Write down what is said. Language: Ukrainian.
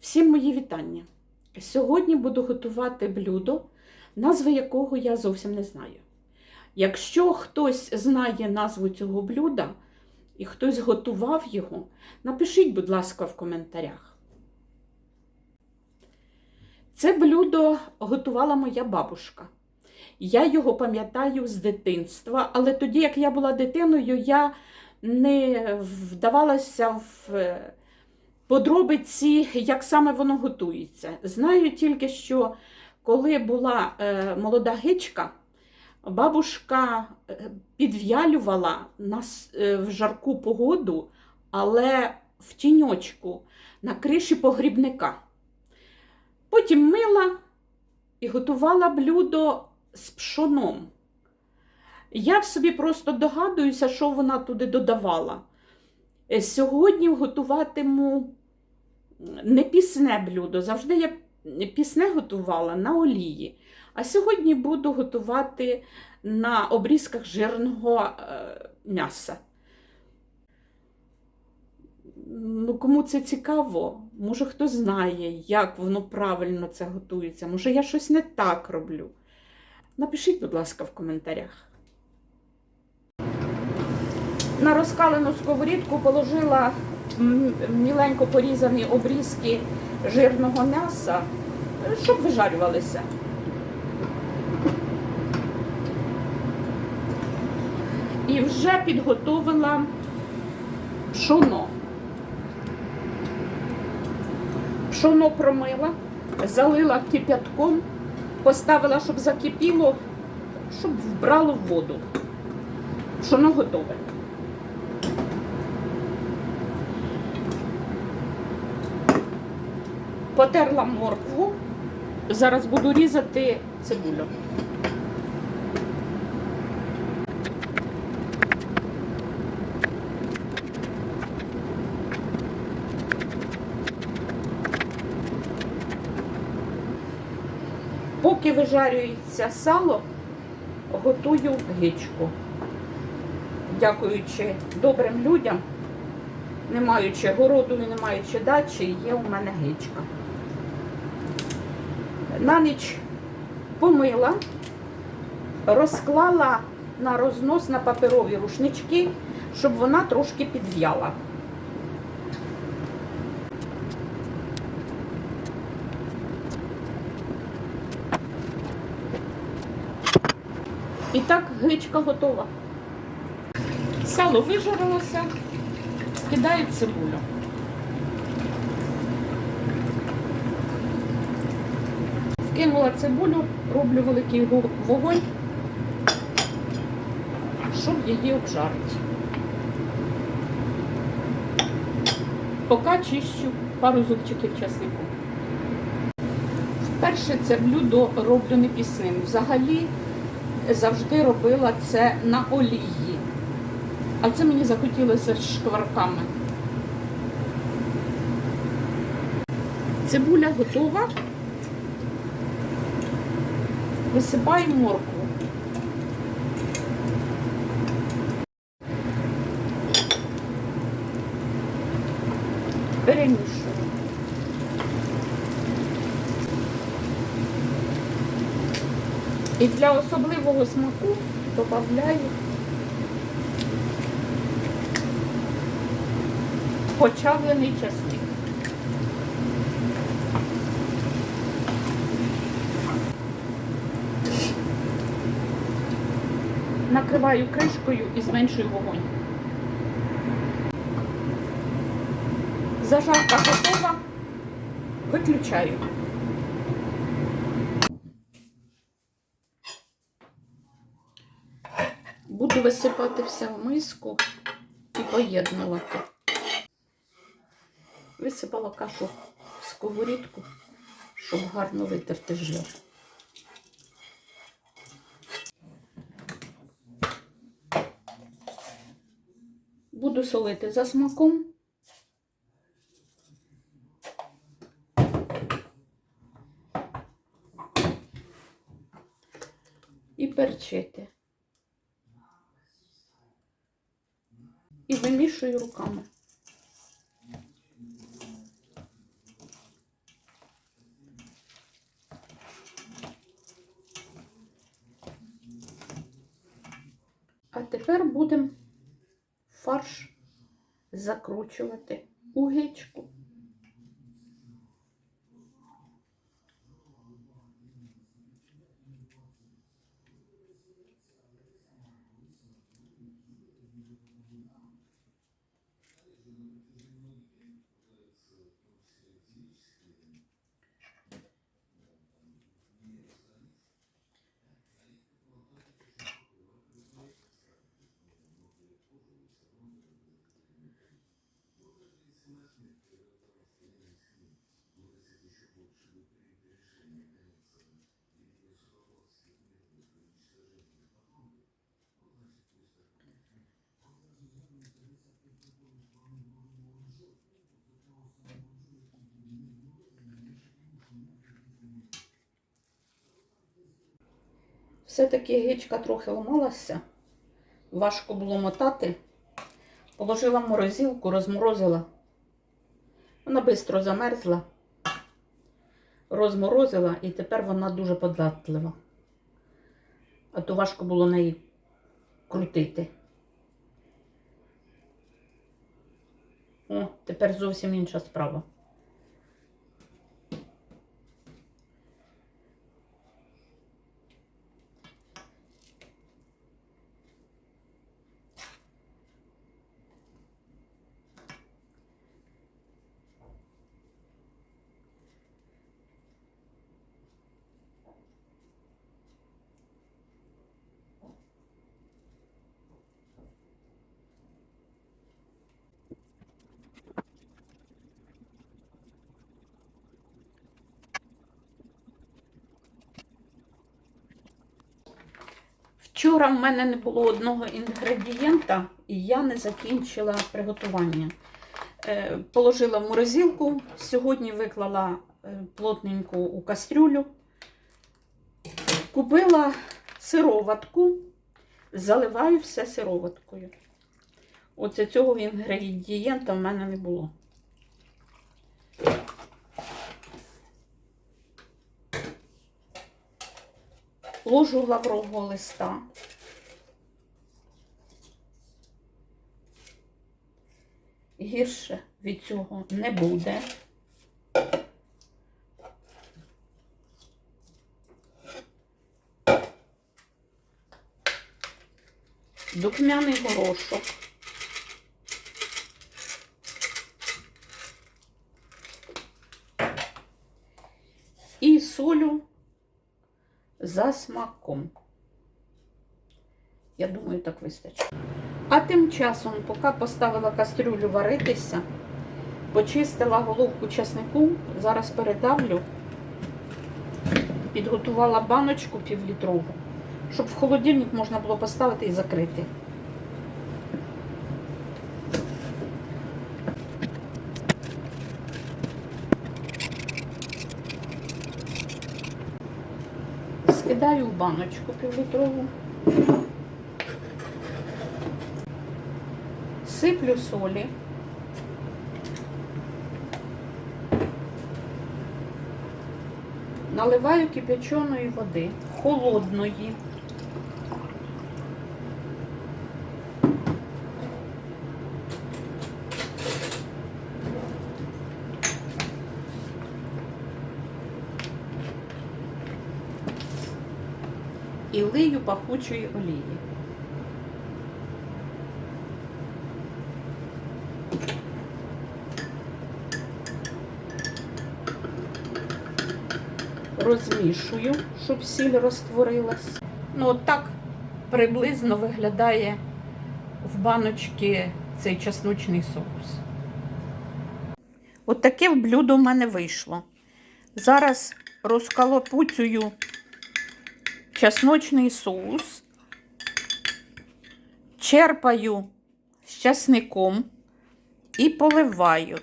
Всім мої вітання. Сьогодні буду готувати блюдо, назви якого я зовсім не знаю. Якщо хтось знає назву цього блюда і хтось готував його, напишіть, будь ласка, в коментарях. Це блюдо готувала моя бабушка. Я його пам'ятаю з дитинства, але тоді, як я була дитиною, я не вдавалася в е, подробиці, як саме воно готується. Знаю тільки, що коли була е, молода гичка, бабушка е, підв'ялювала нас е, в жарку погоду, але в тіньочку на криші погрібника. Потім мила і готувала блюдо з пшоном. Я собі просто догадуюся, що вона туди додавала. Сьогодні готуватиму не пісне блюдо. Завжди я пісне готувала на олії. А сьогодні буду готувати на обрізках жирного е, м'яса. Ну, кому це цікаво, може хто знає, як воно правильно це готується. Може, я щось не так роблю. Напишіть, будь ласка, в коментарях. На розкалену сковорідку положила міленько порізані обрізки жирного м'яса, щоб вижарювалися. І вже підготовила пшоно. Пшоно промила, залила кип'ятком, поставила, щоб закипіло, щоб вбрало воду. Пшоно готове. Потерла моркву. Зараз буду різати цибулю. Поки вижарюється сало, готую гичку. Дякуючи добрим людям, не маючи городу і не маючи дачі, є у мене гичка. На ніч помила, розклала на рознос на паперові рушнички, щоб вона трошки підв'яла. І так гичка готова. Сало вижарилося, кидаю цибулю. Вкинула цибулю, роблю великий вогонь, щоб її обжарити. Поки чищу пару зубчиків часнику. Вперше це блюдо роблю не пісним. Взагалі завжди робила це на олії. А це мені захотілося з шкварками. Цибуля готова. Висипаю моркву. Перемішую. І для особливого смаку додаю почавлений часник. Накриваю кришкою і зменшую вогонь. Зажарка готова. Виключаю. Буду висипати все в миску і поєднувати. Висипала кашу в сковорідку, щоб гарно витерти жир. Буду солити за смаком. І перчити. І вимішую руками. А тепер будемо фарш закручувати у гичку. Все-таки гичка трохи ламалася, важко було мотати. Положила в морозилку, розморозила. Вона швидко замерзла, розморозила і тепер вона дуже податлива. А то важко було неї крутити. О, тепер зовсім інша справа. Вчора в мене не було одного інгредієнта, і я не закінчила приготування. Е, Положила в морозилку, сьогодні виклала е, плотненько у кастрюлю. Купила сироватку, заливаю все сироваткою. Оце цього інгредієнта в мене не було. Ложу лаврового листа. Гірше від цього не буде. Духмяний горошок. І солю за смаком. Я думаю, так вистачить. А тим часом, поки поставила кастрюлю варитися, почистила головку часнику, зараз передавлю, підготувала баночку півлітрову, щоб в холодильник можна було поставити і закрити. Скидаю в баночку півлітрову. Сиплю солі. Наливаю кипяченої води, холодної. І лию пахучої олії. Розмішую, щоб сіль розтворилась. Ну, от так приблизно виглядає в баночці цей чесночний соус. От таке блюдо в мене вийшло. Зараз розколопуцюю чесночний соус, черпаю з часником і поливаю.